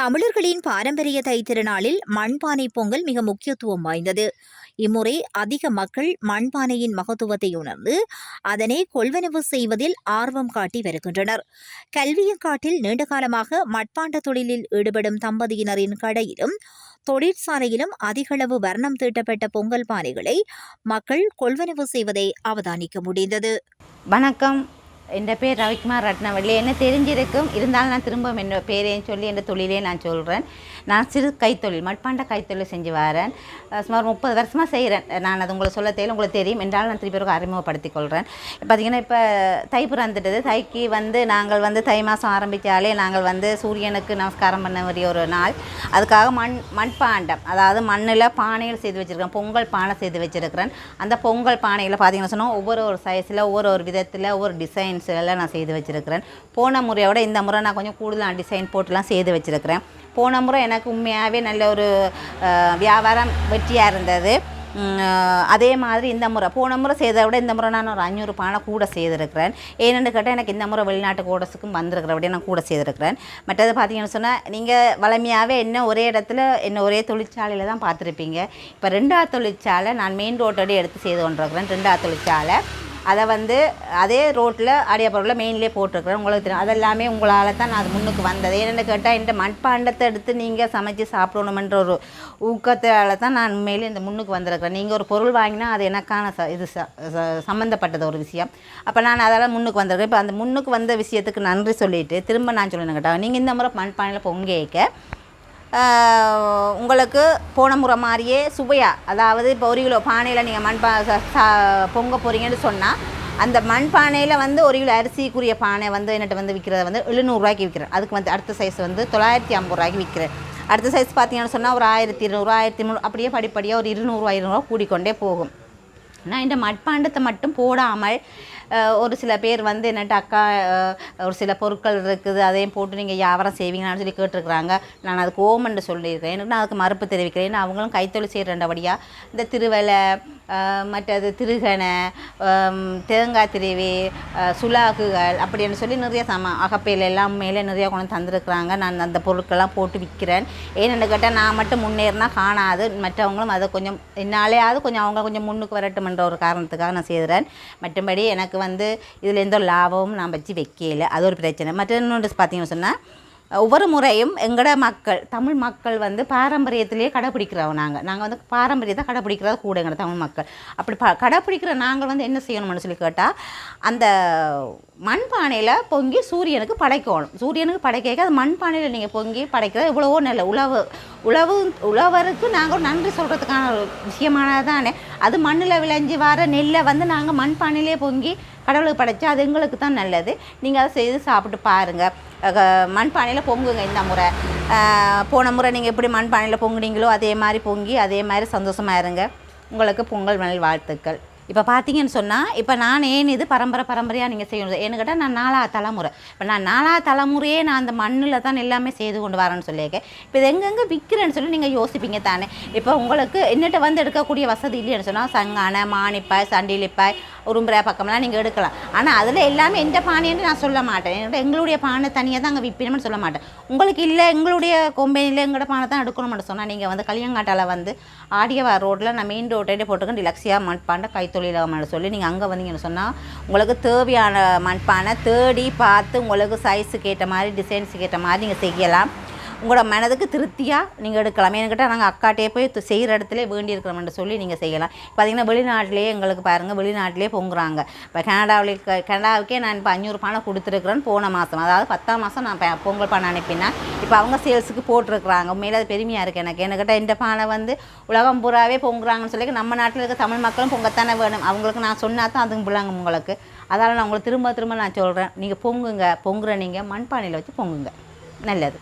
தமிழர்களின் பாரம்பரிய தைத்திருநாளில் மண்பானை பொங்கல் மிக முக்கியத்துவம் வாய்ந்தது. இம்முறை அதிக மக்கள் மண்பானையின் மகத்துவத்தை உணர்ந்து அதனை கொள்வனவு செய்வதில் ஆர்வம் காட்டி வருகின்றனர். கல்வியங்காட்டில் நீண்டகாலமாக மட்பாண்ட தொழிலில் ஈடுபடும் தம்பதியினரின் கடையிலும் தொழிற்சாலையிலும் அதிகளவு வர்ணம் தீட்டப்பட்ட பொங்கல் பானைகளை மக்கள் கொள்வனவு செய்வதை அவதானிக்க முடிந்தது. வணக்கம். என் பேர் ரவிக்குமார் ரத்னவள்ளி. என்ன தெரிஞ்சிருக்கும்? இருந்தாலும் நான் திரும்ப என் பேரையும் சொல்லி என் தொழிலே நான் சொல்கிறேன் நான் சிறு கைத்தொழில் மட்பாண்ட கைத்தொழில் செஞ்சு வரேன். சுமார் முப்பது வருஷமாக செய்கிறேன் நான் அது உங்களை சொல்ல தெரியல உங்களுக்கு தெரியும். என்றாலும் நான் திருப்பி ஒரு அறிமுகப்படுத்திக் கொள்கிறேன் பார்த்தீங்கன்னா இப்போ தை பிறந்துட்டது தைக்கு வந்து நாங்கள் வந்து தை மாதம் ஆரம்பித்தாலே நாங்கள் வந்து சூரியனுக்கு நமஸ்காரம் பண்ண வேண்டிய ஒரு நாள். அதுக்காக மண் மண்பாண்டம் அதாவது மண்ணில் பானைகள் செய்து வச்சுருக்கேன் பொங்கல் பானை செய்து வச்சுருக்கிறேன். அந்த பொங்கல் பானையில் பார்த்தீங்கன்னா சொன்னால் ஒவ்வொரு ஒரு சைஸில் ஒவ்வொரு ஒரு விதத்தில் ஒவ்வொரு டிசைன்ஸ் எல்லாம் நான் செய்து வச்சுருக்கிறேன். போன முறையோட இந்த முறை நான் கொஞ்சம் கூடுதலாக டிசைன் போட்டுலாம் செய்து வச்சுருக்கிறேன். போன முறை எனக்கு உண்மையாகவே நல்ல ஒரு வியாபாரம் வெற்றியாக இருந்தது. அதே மாதிரி இந்த முறை போன முறை செய்ததை விட இந்த முறை நான் ஒரு அஞ்சூறு பானை கூட செய்திருக்கிறேன். ஏன்னு கேட்டால் எனக்கு இந்த முறை வெளிநாட்டு கோடஸுக்கும் வந்திருக்கிறபடியே நான் கூட செய்திருக்கிறேன். மற்றது பார்த்தீங்கன்னு சொன்னால் நீங்கள் வளமையாகவே என்ன ஒரே இடத்துல என்ன ஒரே தொழிற்சாலையில் தான் பார்த்துருப்பீங்க. இப்போ ரெண்டாவது தொழிற்சாலை நான் மெயின் ரோட்டோட எடுத்து செய்து கொண்டிருக்கிறேன். ரெண்டாவது தொழிற்சாலை. அதை வந்து அதே ரோட்டில் அடியாப்பூரில் மெயின்லேயே போட்டிருக்கிறேன். உங்களுக்கு தெரியும். அதெல்லாமே உங்களால் தான் நான் அது முன்னுக்கு வந்தது. என்னென்னு கேட்டால் இந்த மண்பாண்டத்தை எடுத்து நீங்கள் சமைச்சு சாப்பிடணுமென்ற ஒரு ஊக்கத்தால் தான் நான் உண்மையிலே இந்த முன்னுக்கு வந்திருக்கிறேன். நீங்கள் ஒரு பொருள் வாங்கினா அது எனக்கான ச இது ச ச- சம்மந்தப்பட்டது ஒரு விஷயம். அப்போ நான் அதெல்லாம் முன்னுக்கு வந்திருக்கேன். இப்போ அந்த முன்னுக்கு வந்த விஷயத்துக்கு நன்றி சொல்லிவிட்டு திரும்ப நான் சொல்லணும் கேட்டால் நீங்கள் இந்த முறை மண்பானையில் பொங்கேக்க உங்களுக்கு போன முறை மாதிரியே சுவையாக அதாவது இப்போ ஒரு கிலோ பானையில் நீங்கள் மண்பா பொங்க போகிறீங்கன்னு சொன்னால் அந்த மண்பானையில் வந்து ஒரு கிலோ அரிசிக்குரிய பானை வந்து என்னட்ட வந்து விற்கிறத வந்து எழுநூறுவாய்க்கு விற்கிறேன் அதுக்கு வந்து அடுத்த சைஸ் வந்து தொள்ளாயிரத்தி ஐம்பது ரூபாய்க்கு விற்கிறேன் அடுத்த சைஸ் பார்த்தீங்கன்னு சொன்னால் ஒரு ஆயிரத்தி இருநூறு ஆயிரத்தி முந்நூறு அப்படியே படிப்படியாக ஒரு இருநூறுவா இருநூறுவா கூடிக்கொண்டே போகும். நான் இந்த மட்பாண்டத்தை மட்டும் போடாமல் ஒரு சில பேர் வந்து என்னட்டாக்கா ஒரு சில பொருட்கள் இருக்குது அதையும் போட்டு நீங்கள் வியாபாரம் செய்வீங்களான்னு சொல்லி கேட்டிருக்கிறாங்க. நான் அதுக்கு ஓமன்னு சொல்லியிருக்கேன். எனக்கு நான் அதுக்கு மறுப்பு தெரிவிக்கிறேன் அவங்களும் கைத்தொழில் செய்கிறண்டபடியாக இந்த திருவலை மற்றது திருகனை தேங்காய் திருவி சுலாக்குகள் சுலாகுகள் அப்படின்னு சொல்லி நிறைய சம அகப்பையில் எல்லாம் மேலே நிறையா கொண்டு தந்திருக்கிறாங்க. நான் அந்த பொருட்கள்லாம் போட்டு விற்கிறேன். ஏன்னு கேட்டால் நான் மட்டும் முன்னேறினா காணாது. மற்றவங்களும் அதை கொஞ்சம் என்னாலேயாவது கொஞ்சம் அவங்க கொஞ்சம் முன்னுக்கு வரட்டும்ன்ற ஒரு காரணத்துக்காக நான் செய்கிறேன். மற்றபடி எனக்கு வந்து இதில் எந்த லாபமும் நான் வச்சு வைக்கல. அது ஒரு பிரச்சனை. மற்ற இன்னொன்று பார்த்தீங்கன்னு சொன்னால் ஒவ்வொரு முறையும் எங்களோட மக்கள் தமிழ் மக்கள் வந்து பாரம்பரியத்திலேயே கடைப்பிடிக்கிறோம் நாங்கள் நாங்கள் வந்து பாரம்பரியத்தை கடைப்பிடிக்கிறது கூட எங்களோட தமிழ் மக்கள். அப்படி ப கடைப்பிடிக்கிற நாங்கள் வந்து என்ன செய்யணும்னு சொல்லி கேட்டால் அந்த மண்பானையில் பொங்கி சூரியனுக்கு படைக்கணும். சூரியனுக்கு படைக்க அது மண்பானையில் நீங்கள் பொங்கி படைக்கிறது எவ்வளவோ நல்ல உழவு உழவு உழவருக்கு நாங்கள் நன்றி சொல்கிறதுக்கான ஒரு விஷயமானது தானே அது மண்ணில் விளைஞ்சி வர நெல்லை வந்து நாங்கள் மண்பானையிலே பொங்கி கடவுளுக்கு படைச்சா அது எங்களுக்கு தான் நல்லது. நீங்கள் அதை செய்து சாப்பிட்டு பாருங்கள் மண்பானையில் பொங்குங்க இந்த முறை. போன முறை நீங்கள் எப்படி மண்பானையில் பொங்குனீங்களோ அதே மாதிரி பொங்கி அதே மாதிரி சந்தோஷமாக இருங்க. உங்களுக்கு பொங்கல் நல் வாழ்த்துக்கள். இப்போ பார்த்தீங்கன்னு சொன்னால் இப்போ நான் ஏன் இது பரம்பரை பரம்பரையாக நீங்கள் செய்யணும்? ஏன்னு கேட்டால் நான் நாலா தலைமுறை. இப்போ நான் நாலா தலைமுறையே நான் அந்த மண்ணில் தான் எல்லாமே செய்து கொண்டு வரேன்னு சொல்லியிருக்கேன் இப்போ இது எங்கெங்கே விற்கிறேன்னு சொல்லி நீங்கள் யோசிப்பீங்க தானே? இப்போ உங்களுக்கு என்னட்ட வந்து எடுக்கக்கூடிய வசதி இல்லைன்னு சொன்னால் சங்கான மானிப்பாய் சண்டிலிப்பாய் உரும்புற பக்கம்லாம் நீங்கள் எடுக்கலாம். ஆனால் அதில் எல்லாமே எந்த பானைன்னு நான் சொல்ல மாட்டேன். என்கிட்ட எங்களுடைய பானை தனியாக தான் அங்கே விற்பினோம்னு சொல்ல மாட்டேன். உங்களுக்கு இல்லை எங்களுடைய கொம்பெனியில் எங்களோட பானை தான் எடுக்கணும்னு சொன்னால் நீங்கள் வந்து கலியங்காட்டால் வந்து ஆடியவா ரோட்டில் நான் மெயின் ரோட்டே போட்டுக்கேன் டிலக்ஸியாக மண்பாண்டை கைத்தொழிலாக சொல்லி நீங்கள் அங்கே வந்தீங்கன்னு சொன்னால் உங்களுக்கு தேவையான மண்பானை தேடி பார்த்து உங்களுக்கு சைஸுக்கு ஏற்ற மாதிரி டிசைன்ஸுக்கு ஏற்ற மாதிரி நீங்கள் செய்யலாம். உங்களோட மனதுக்கு திருப்தியாக நீங்கள் எடுக்கலாம். என்கிட்ட நாங்கள் அக்காட்டே போய் செய்கிற இடத்துல வேண்டி இருக்கிறோம்னு சொல்லி நீங்கள் செய்யலாம். பார்த்தீங்கன்னா வெளிநாட்டிலேயே எங்களுக்கு பாருங்கள் வெளிநாட்டிலே பொங்குறாங்க. இப்போ கனடாவில் கனடாவுக்கே நான் இப்போ அஞ்சூறு பானை கொடுத்துருக்குறேன்னு போன மாதம் அதாவது பத்தாம் மாதம் நான் ப- பொங்கல் பானை அனுப்பினா இப்போ அவங்க சேல்ஸுக்கு போட்டிருக்கிறாங்க. உண்மையில் அது பெருமையாக இருக்குது எனக்கு. என்கிட்ட இந்த பானை வந்து உலகம் பூராவே பொங்குறாங்கன்னு சொல்லி நம்ம நாட்டில் இருக்க தமிழ் மக்களும் பொங்கத்தானே வேணும். அவங்களுக்கு நான் சொன்னால் தான் அதுங்க பிள்ளைங்க உங்களுக்கு. அதால் நான் உங்களுக்கு திரும்ப திரும்ப நான் சொல்கிறேன் நீங்கள் பொங்குங்க பொங்குற நீங்கள் மண்பானையில் வச்சு பொங்குங்க. நல்லது.